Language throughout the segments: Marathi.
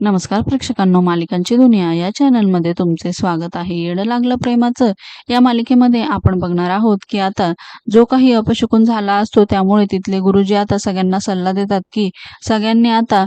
नमस्कार प्रेक्षकांनो मालिकांची दुनिया या चॅनलमध्ये तुमचे स्वागत आहे. येड लागलं प्रेमाचं या मालिकेमध्ये आपण बघणार आहोत की आता जो काही अपशकुन झाला असतो त्यामुळे तिथले गुरुजी आता सगळ्यांना सल्ला देतात की सगळ्यांनी आता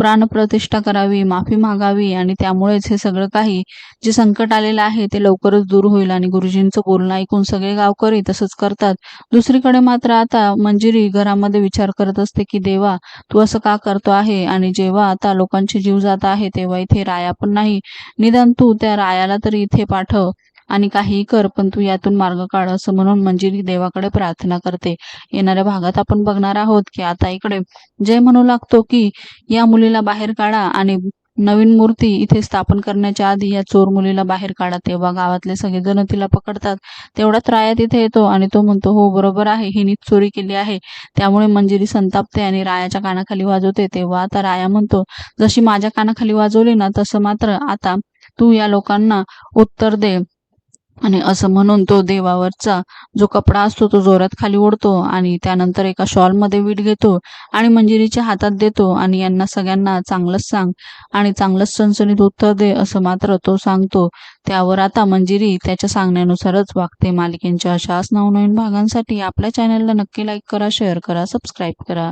प्राणप्रतिष्ठा करावी माफी मागावी आणि त्यामुळेच हे सगळं काही जे संकट आलेलं आहे ते लवकरच दूर होईल. आणि गुरुजींचं बोलणं ऐकून सगळे गावकरी तसंच करतात. दुसरीकडे मात्र आता मंजिरी घरामध्ये विचार करत असते की देवा तू असं का करतो आहे? आणि जेव्हा आता लोकांचे जीव जात आहे तेव्हा इथे राया पण नाही. निदान तू त्या रायाला तरी इथे पाठव. आणि काहीही कर पण तू यातून मार्ग काढ असं म्हणून मंजिरी देवाकडे प्रार्थना करते. येणाऱ्या भागात आपण बघणार आहोत की आता इकडे जय म्हणू लागतो की या मुलीला बाहेर काढा आणि नवीन मूर्ती इथे स्थापन करण्याच्या आधी या चोर मुलीला बाहेर काढा. तेव्हा गावातले सगळेजण तिला पकडतात. तेवढ्यात राया तिथे येतो आणि तो म्हणतो हो बरोबर आहे. हिनीच चोरी केली आहे. त्यामुळे मंजिरी संतापते आणि रायाच्या कानाखाली वाजवते. तेव्हा आता राया म्हणतो जशी माझ्या कानाखाली वाजवली ना तसं मात्र आता तू या लोकांना उत्तर दे. आणि असं म्हणून तो देवावरचा जो कपडा असतो तो जोरात खाली ओढतो आणि त्यानंतर एका शॉलमध्ये वीट घेतो आणि मंजिरीच्या हातात देतो आणि यांना सगळ्यांना चांगलंच सांग आणि चांगलंच सणसणीत उत्तर दे असं मात्र तो सांगतो. त्यावर आता मंजिरी त्याच्या सांगण्यानुसारच वागते. मालिकेंच्या अशाच नवनवीन भागांसाठी आपल्या चॅनलला नक्की लाईक करा शेअर करा सबस्क्राईब करा.